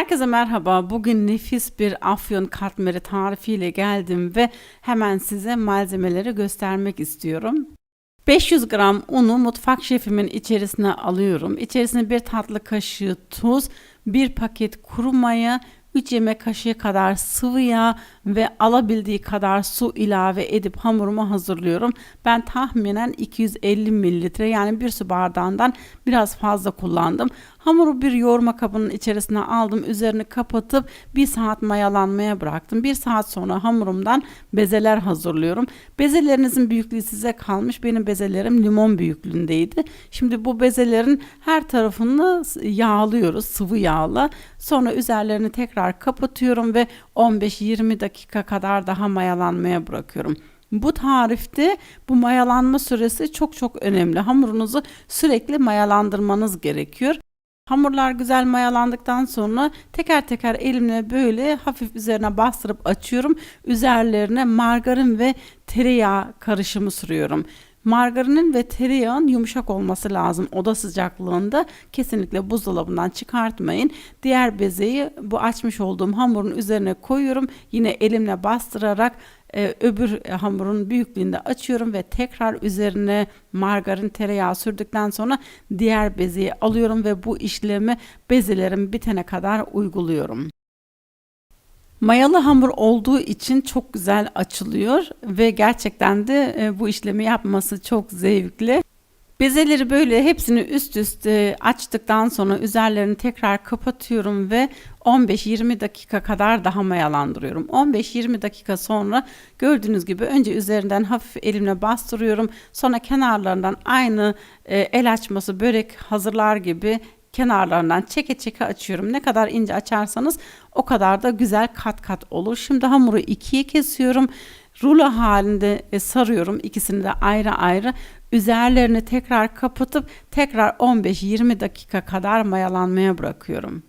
Herkese merhaba. Bugün nefis bir afyon katmeri tarifiyle geldim ve hemen size malzemeleri göstermek istiyorum. 500 gram unu mutfak şefimin içerisine alıyorum. İçerisine bir tatlı kaşığı tuz, bir paket kuru maya, 3 yemek kaşığı kadar sıvı yağ ve alabildiği kadar su ilave edip hamurumu hazırlıyorum. Ben tahminen 250 mililitre yani bir su bardağından biraz fazla kullandım. Hamuru bir yoğurma kabının içerisine aldım. Üzerini kapatıp bir saat mayalanmaya bıraktım. Bir saat sonra hamurumdan bezeler hazırlıyorum. Bezelerinizin büyüklüğü size kalmış. Benim bezelerim limon büyüklüğündeydi. Şimdi bu bezelerin her tarafını yağlıyoruz sıvı yağla. Sonra üzerlerini tekrar kapatıyorum ve 15-20 dakika kadar daha mayalanmaya bırakıyorum. Bu tarifte bu mayalanma süresi çok çok önemli. Hamurunuzu sürekli mayalandırmanız gerekiyor. Hamurlar güzel mayalandıktan sonra teker teker elimle böyle hafif üzerine bastırıp açıyorum. Üzerlerine margarin ve tereyağı karışımı sürüyorum. Margarinin ve tereyağın yumuşak olması lazım oda sıcaklığında. Kesinlikle buzdolabından çıkartmayın. Diğer bezeyi bu açmış olduğum hamurun üzerine koyuyorum. Yine elimle bastırarak e, öbür hamurun büyüklüğünde açıyorum ve tekrar üzerine margarin tereyağı sürdükten sonra diğer bezeyi alıyorum ve bu işlemi bezelerim bitene kadar uyguluyorum. Mayalı hamur olduğu için çok güzel açılıyor ve gerçekten de e, bu işlemi yapması çok zevkli. Bezeleri böyle hepsini üst üste açtıktan sonra üzerlerini tekrar kapatıyorum ve 15-20 dakika kadar daha mayalandırıyorum. 15-20 dakika sonra gördüğünüz gibi önce üzerinden hafif elimle bastırıyorum. Sonra kenarlarından aynı e, el açması börek hazırlar gibi kenarlarından çeke çeke açıyorum. Ne kadar ince açarsanız o kadar da güzel kat kat olur. Şimdi hamuru ikiye kesiyorum. Rulo halinde e, sarıyorum. İkisini de ayrı ayrı. Üzerlerini tekrar kapatıp tekrar 15-20 dakika kadar mayalanmaya bırakıyorum.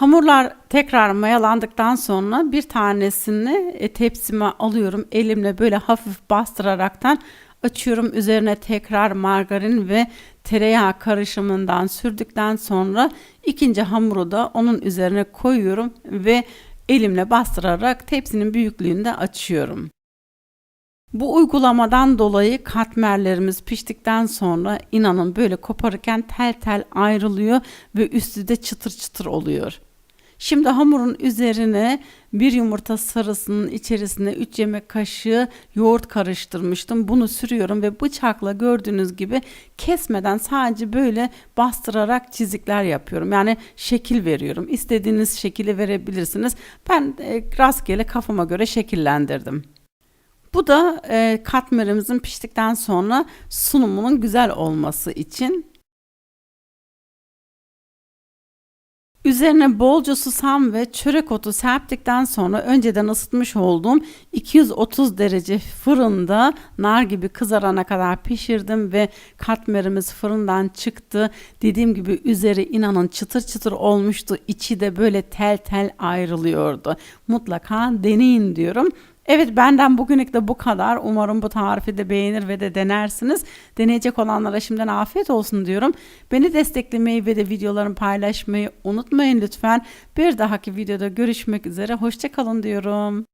Hamurlar tekrar mayalandıktan sonra bir tanesini e, tepsime alıyorum. Elimle böyle hafif bastıraraktan açıyorum. Üzerine tekrar margarin ve tereyağı karışımından sürdükten sonra ikinci hamuru da onun üzerine koyuyorum ve elimle bastırarak tepsinin büyüklüğünde açıyorum. Bu uygulamadan dolayı katmerlerimiz piştikten sonra inanın böyle koparırken tel tel ayrılıyor ve üstü de çıtır çıtır oluyor. Şimdi hamurun üzerine bir yumurta sarısının içerisine 3 yemek kaşığı yoğurt karıştırmıştım. Bunu sürüyorum ve bıçakla gördüğünüz gibi kesmeden sadece böyle bastırarak çizikler yapıyorum. Yani şekil veriyorum. İstediğiniz şekili verebilirsiniz. Ben e, rastgele kafama göre şekillendirdim. Bu da e, katmerimizin piştikten sonra sunumunun güzel olması için Üzerine bolca susam ve çörek otu serptikten sonra önceden ısıtmış olduğum 230 derece fırında nar gibi kızarana kadar pişirdim ve katmerimiz fırından çıktı. Dediğim gibi üzeri inanın çıtır çıtır olmuştu. İçi de böyle tel tel ayrılıyordu. Mutlaka deneyin diyorum. Evet benden bugünlük de bu kadar. Umarım bu tarifi de beğenir ve de denersiniz. Deneyecek olanlara şimdiden afiyet olsun diyorum. Beni desteklemeyi ve de videolarımı paylaşmayı unutmayın lütfen. Bir dahaki videoda görüşmek üzere. Hoşçakalın diyorum.